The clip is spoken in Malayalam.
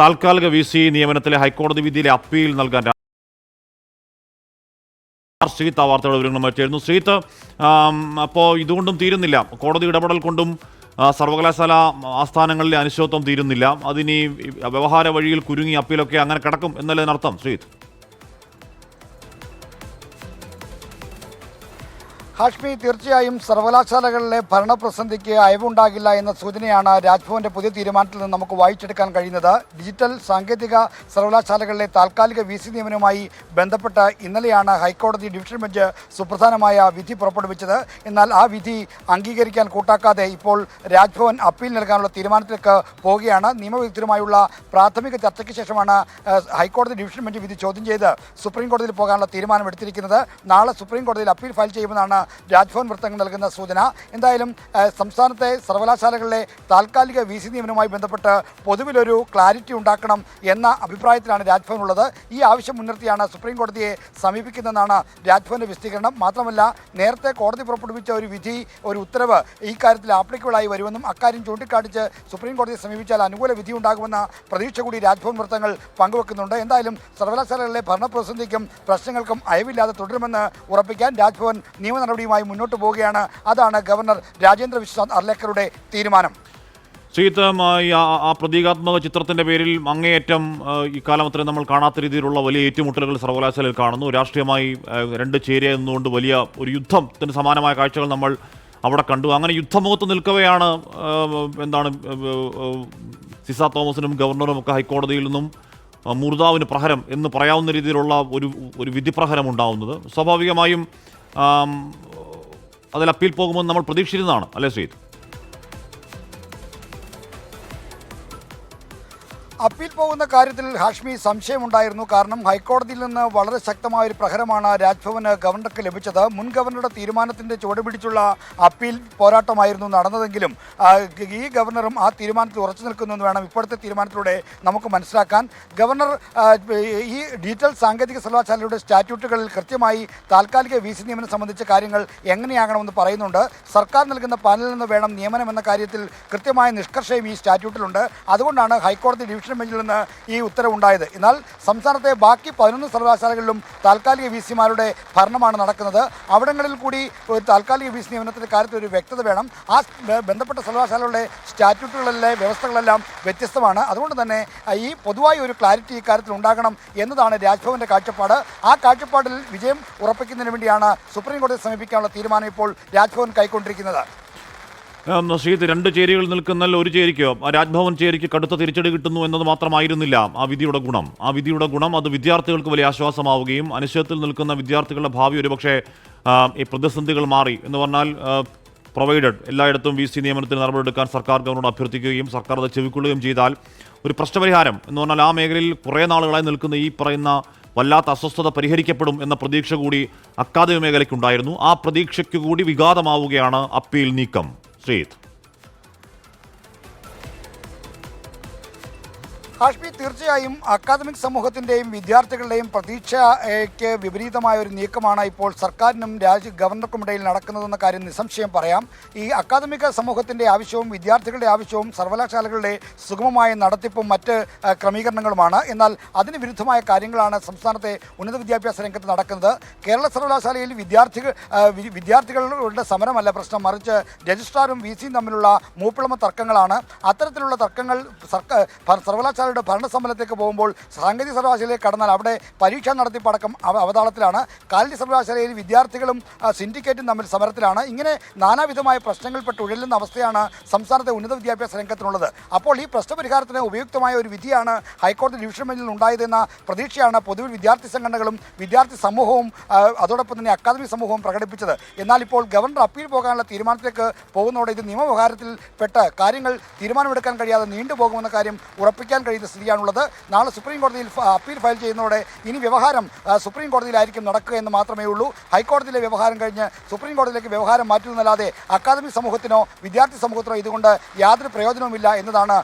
താൽക്കാലിക വി സി നിയമനത്തിലെ ഹൈക്കോടതി വിധിയിലെ അപ്പീൽ നൽകാൻ ശ്രീത്ത് ആ വാർത്തയുടെ വിവരങ്ങളുമായി ചേരുന്നു. ശ്രീത്ത് അപ്പോൾ ഇതുകൊണ്ടും തീരുന്നില്ല. കോടതി ഇടപെടൽ കൊണ്ടും സർവകലാശാല ആസ്ഥാനങ്ങളിലെ അനിശ്ചിതത്വം തീരുന്നില്ല. അതിനി വ്യവഹാര വഴിയിൽ കുരുങ്ങി അപ്പീലൊക്കെ അങ്ങനെ കിടക്കും എന്നല്ലേ അതിനർത്ഥം ശ്രീത്ത്? ഹാഷ്മി തീർച്ചയായും സർവകലാശാലകളിലെ ഭരണപ്രസന്ധിക്ക് അയവുണ്ടാകില്ല എന്ന സൂചനയാണ് രാജ്ഭവന്റെ പുതിയ തീരുമാനത്തിൽ നിന്ന് നമുക്ക് വായിച്ചെടുക്കാൻ കഴിയുന്നത്. ഡിജിറ്റൽ സാങ്കേതിക സർവകലാശാലകളിലെ താൽക്കാലിക വി സി നിയമനവുമായി ബന്ധപ്പെട്ട് ഇന്നലെയാണ് ഹൈക്കോടതി ഡിവിഷൻ ബെഞ്ച് സുപ്രധാനമായ വിധി പുറപ്പെടുവിച്ചത്. എന്നാൽ ആ വിധി അംഗീകരിക്കാൻ കൂട്ടാക്കാതെ ഇപ്പോൾ രാജ്ഭവൻ അപ്പീൽ നൽകാനുള്ള തീരുമാനത്തിലേക്ക് പോവുകയാണ്. നിയമവിദഗ്ധരുമായുള്ള പ്രാഥമിക ചർച്ചയ്ക്ക് ശേഷമാണ് ഹൈക്കോടതി ഡിവിഷൻ ബെഞ്ച് വിധി ചോദ്യം ചെയ്ത് സുപ്രീം കോടതിയിൽ പോകാനുള്ള തീരുമാനം എടുത്തിരിക്കുന്നത്. നാളെ സുപ്രീം കോടതിയിൽ അപ്പീൽ ഫയൽ ചെയ്യുമെന്നാണ് രാജ്ഭവൻ വൃത്തങ്ങൾ നൽകുന്ന സൂചന. എന്തായാലും സംസ്ഥാനത്തെ സർവകലാശാലകളിലെ താൽക്കാലിക വി സി നിയമനവുമായി ബന്ധപ്പെട്ട് പൊതുവിലൊരു ക്ലാരിറ്റി ഉണ്ടാക്കണം എന്ന അഭിപ്രായത്തിലാണ് രാജ്ഭവൻ ഉള്ളത്. ഈ ആവശ്യം മുൻനിർത്തിയാണ് സുപ്രീം കോടതിയെ സമീപിക്കുന്നതെന്നാണ് രാജ്ഭവന്റെ വിശദീകരണം. മാത്രമല്ല നേരത്തെ കോടതി പുറപ്പെടുവിച്ച ഒരു വിധി ഒരു ഉത്തരവ് ഈ കാര്യത്തിൽ ആപ്ലിക്കബിളായി വരുമെന്നും അക്കാര്യം ചൂണ്ടിക്കാട്ടിച്ച് സുപ്രീം കോടതിയെ സമീപിച്ചാൽ അനുകൂല വിധി ഉണ്ടാകുമെന്ന പ്രതീക്ഷ കൂടി രാജ്ഭവൻ വൃത്തങ്ങൾ പങ്കുവെക്കുന്നുണ്ട്. എന്തായാലും സർവകലാശാലകളിലെ ഭരണപ്രതിസന്ധിക്കും പ്രശ്നങ്ങൾക്കും അയവില്ലാതെ തുടരുമെന്ന് ഉറപ്പിക്കാൻ രാജ്ഭവൻ നിയമ നടപടിയുമായി മുന്നോട്ട് പോവുകയാണ്. അതാണ് ഗവർണർ രാജേന്ദ്ര വിശ്വനാഥ് അർലേക്കറുടെ തീരുമാനം. ശ്രീത്ത് ആ, പ്രതീകാത്മക ചിത്രത്തിന്റെ പേരിൽ അങ്ങേയറ്റം ആ, ഈ കാലം അത്രയും നമ്മൾ കാണാത്ത രീതിയിലുള്ള വലിയ ഏറ്റുമുട്ടലുകൾ സർവകലാശാലയിൽ കാണുന്നു. രാഷ്ട്രീയമായി രണ്ട് ചേരിയ എന്നുകൊണ്ട് വലിയ ഒരു യുദ്ധത്തിന് സമാനമായ കാഴ്ചകൾ നമ്മൾ അവിടെ കണ്ടു. അങ്ങനെ യുദ്ധമുഖത്ത് നിൽക്കവെയാണ് എന്താണ് സിസ തോമസിനും ഗവർണറും ഒക്കെ ഹൈക്കോടതിയിൽ നിന്നും മുർദാവിന് പ്രഹരം എന്ന് പറയാവുന്ന രീതിയിലുള്ള ഒരു ഒരു വിധിപ്രഹരം ഉണ്ടാവുന്നത്. സ്വാഭാവികമായും അതിൽ അപ്പീൽ പോകുമെന്ന് നമ്മൾ പ്രതീക്ഷിച്ചിരുന്നതാണ് അല്ലേ ശ്രീത് അപ്പീൽ പോകുന്ന കാര്യത്തിൽ ഹാഷ്മി സംശയമുണ്ടായിരുന്നു. കാരണം ഹൈക്കോടതിയിൽ നിന്ന് വളരെ ശക്തമായ ഒരു പ്രഹരമാണ് രാജ്ഭവന് ഗവർണർക്ക് ലഭിച്ചത്. മുൻ ഗവർണറുടെ തീരുമാനത്തിന്റെ ചുവടുപിടിച്ചുള്ള അപ്പീൽ പോരാട്ടമായിരുന്നു നടന്നതെങ്കിലും ഈ ഗവർണറും ആ തീരുമാനത്തിൽ ഉറച്ചു നിൽക്കുന്നു എന്ന് വേണം ഇപ്പോഴത്തെ തീരുമാനത്തിലൂടെ നമുക്ക് മനസ്സിലാക്കാൻ. ഗവർണർ ഈ ഡിജിറ്റൽ സാങ്കേതിക സർവകലാശാലയുടെ സ്റ്റാറ്റ്യൂട്ടുകളിൽ കൃത്യമായി താൽക്കാലിക വി സി നിയമനം സംബന്ധിച്ച കാര്യങ്ങൾ എങ്ങനെയാകണമെന്ന് പറയുന്നുണ്ട്. സർക്കാർ നൽകുന്ന പാനലിൽ നിന്ന് വേണം നിയമനം എന്ന കാര്യത്തിൽ കൃത്യമായ നിഷ്കർഷയും ഈ സ്റ്റാറ്റ്യൂട്ടിലുണ്ട്. അതുകൊണ്ടാണ് ഹൈക്കോടതി ഡിവിഷൻ ബെഞ്ചിൽ നിന്ന് ഈ ഉത്തരവുണ്ടായത്. എന്നാൽ സംസ്ഥാനത്തെ ബാക്കി പതിനൊന്ന് സർവകലാശാലകളിലും താൽക്കാലിക വി സിമാരുടെ ഭരണമാണ് നടക്കുന്നത്. അവിടങ്ങളിൽ കൂടി ഒരു താൽക്കാലിക വി സി നിയമനത്തിന്റെ കാര്യത്തിൽ ഒരു വ്യക്തത വേണം. ആ ബന്ധപ്പെട്ട സർവകലാശാലകളുടെ സ്റ്റാറ്റ്യൂട്ടുകളിലെ വ്യവസ്ഥകളെല്ലാം വ്യത്യസ്തമാണ്. അതുകൊണ്ട് തന്നെ ഈ പൊതുവായ ഒരു ക്ലാരിറ്റി ഈ കാര്യത്തിൽ ഉണ്ടാകണം എന്നതാണ് രാജ്ഭവന്റെ കാഴ്ചപ്പാട്. ആ കാഴ്ചപ്പാടിൽ വിജയം ഉറപ്പിക്കുന്നതിന് വേണ്ടിയാണ് സുപ്രീം കോടതിയെ സമീപിക്കാനുള്ള തീരുമാനം ഇപ്പോൾ രാജ്ഭവൻ കൈക്കൊണ്ടിരിക്കുന്നത്. ശ്രീത് രണ്ട് ചേരികൾ നിൽക്കുന്നതിൽ ഒരു ചേരിക്ക് ആ രാജ്ഭവൻ ചേരിക്ക് കടുത്ത തിരിച്ചടി കിട്ടുന്നു എന്നത് മാത്രമായിരുന്നില്ല ആ വിധിയുടെ ഗുണം. ആ വിധിയുടെ ഗുണം അത് വിദ്യാർത്ഥികൾക്ക് വലിയ ആശ്വാസമാവുകയും അനിശ്ചിതത്തിൽ നിൽക്കുന്ന വിദ്യാർത്ഥികളുടെ ഭാവി ഒരുപക്ഷെ ഈ പ്രതിസന്ധികൾ മാറി. എന്ന് പറഞ്ഞാൽ പ്രൊവൈഡഡ് എല്ലായിടത്തും വി സി നിയമനത്തിന് നടപടിയെടുക്കാൻ സർക്കാർ ഗവർണറോട് അഭ്യർത്ഥിക്കുകയും സർക്കാർ അത് ചെവിക്കൊള്ളുകയും ചെയ്താൽ ഒരു പ്രശ്നപരിഹാരം. എന്ന് പറഞ്ഞാൽ ആ മേഖലയിൽ കുറേ നാളുകളായി നിൽക്കുന്ന ഈ പറയുന്ന വല്ലാത്ത അസ്വസ്ഥത പരിഹരിക്കപ്പെടും എന്ന പ്രതീക്ഷ കൂടി അക്കാദമി മേഖലയ്ക്കുണ്ടായിരുന്നു. ആ പ്രതീക്ഷയ്ക്ക് കൂടി വിഘാതമാവുകയാണ് അപ്പീൽ നീക്കം. ശ്രീത് ഹാഷ്മി തീർച്ചയായും അക്കാദമിക് സമൂഹത്തിന്റെയും വിദ്യാർത്ഥികളുടെയും പ്രതീക്ഷയ്ക്ക് വിപരീതമായ ഒരു നീക്കമാണ് ഇപ്പോൾ സർക്കാരിനും രാജ്യ ഗവർണർക്കും ഇടയിൽ നടക്കുന്നതെന്ന കാര്യം നിസ്സംശയം പറയാം. ഈ അക്കാദമിക സമൂഹത്തിന്റെ ആവശ്യവും വിദ്യാർത്ഥികളുടെ ആവശ്യവും സർവകലാശാലകളുടെ സുഗമമായ നടത്തിപ്പും മറ്റ് ക്രമീകരണങ്ങളുമാണ്. എന്നാൽ അതിന് വിരുദ്ധമായ കാര്യങ്ങളാണ് സംസ്ഥാനത്തെ ഉന്നത വിദ്യാഭ്യാസ രംഗത്ത് നടക്കുന്നത്. കേരള സർവകലാശാലയിൽ വിദ്യാർത്ഥികൾ വിദ്യാർത്ഥികളുടെ സമരമല്ല പ്രശ്നം. മറിച്ച് രജിസ്ട്രാറും വി സിയും തമ്മിലുള്ള മൂപ്പിളമ തർക്കങ്ങളാണ്. അത്തരത്തിലുള്ള തർക്കങ്ങൾ സർക്കാർ സർവകലാശാലയുടെ ഭരണസമ്മേളനത്തിലേക്ക് പോകുമ്പോൾ സാങ്കേതിക സർവകലാശാലയിലേക്ക് കടന്നാൽ അവിടെ പരീക്ഷ നടത്തിപ്പടക്കം പടക്കം അവതാളത്തിലാണ്. കാലിറ്റി സർവകലാശാലയിൽ വിദ്യാർത്ഥികളും സിൻഡിക്കേറ്റും തമ്മിൽ സമരത്തിലാണ്. ഇങ്ങനെ നാനാവിധമായ പ്രശ്നങ്ങൾപ്പെട്ട് ഉഴലുന്ന അവസ്ഥയാണ് സംസ്ഥാനത്തെ ഉന്നത വിദ്യാഭ്യാസ രംഗത്തിനുള്ളത്. അപ്പോൾ ഈ പ്രശ്നപരിഹാരത്തിന് ഉപയുക്തമായ ഒരു വിധിയാണ് ഹൈക്കോടതി ഡിവിഷൻ ബെഞ്ചിൽ ഉണ്ടായതെന്ന പ്രതീക്ഷയാണ് പൊതുവിൽ വിദ്യാർത്ഥി സംഘടനകളും വിദ്യാർത്ഥി സമൂഹവും അതോടൊപ്പം തന്നെ അക്കാദമിക് സമൂഹവും പ്രകടിപ്പിച്ചത്. എന്നാൽ ഇപ്പോൾ ഗവർണർ അപ്പീൽ പോകാനുള്ള തീരുമാനത്തിലേക്ക് പോകുന്നതോടെ ഇത് നിയമവ്യവഹാരത്തിൽ പെട്ട് കാര്യങ്ങൾ തീരുമാനമെടുക്കാൻ കഴിയാതെ നീണ്ടുപോകുമെന്ന കാര്യം ഉറപ്പിക്കാൻ കഴിയുന്ന സ്ഥിതിയാണുള്ളത്. നാളെ സുപ്രീം കോടതിയിൽ അപ്പീൽ ഫയൽ ചെയ്യുന്നതോടെ ഇനി വ്യവഹാരം സുപ്രീം കോടതിയിലായിരിക്കും നടക്കുക എന്ന് മാത്രമേ ഉള്ളൂ. ഹൈക്കോടതിയിലെ വ്യവഹാരം കഴിഞ്ഞ് സുപ്രീം കോടതിയിലേക്ക് വ്യവഹാരം മാറ്റുന്നതല്ലാതെ അക്കാദമിക് സമൂഹത്തിനോ വിദ്യാർത്ഥി സമൂഹത്തിനോ ഇതുകൊണ്ട് യാതൊരു പ്രയോജനവുമില്ല എന്നതാണ്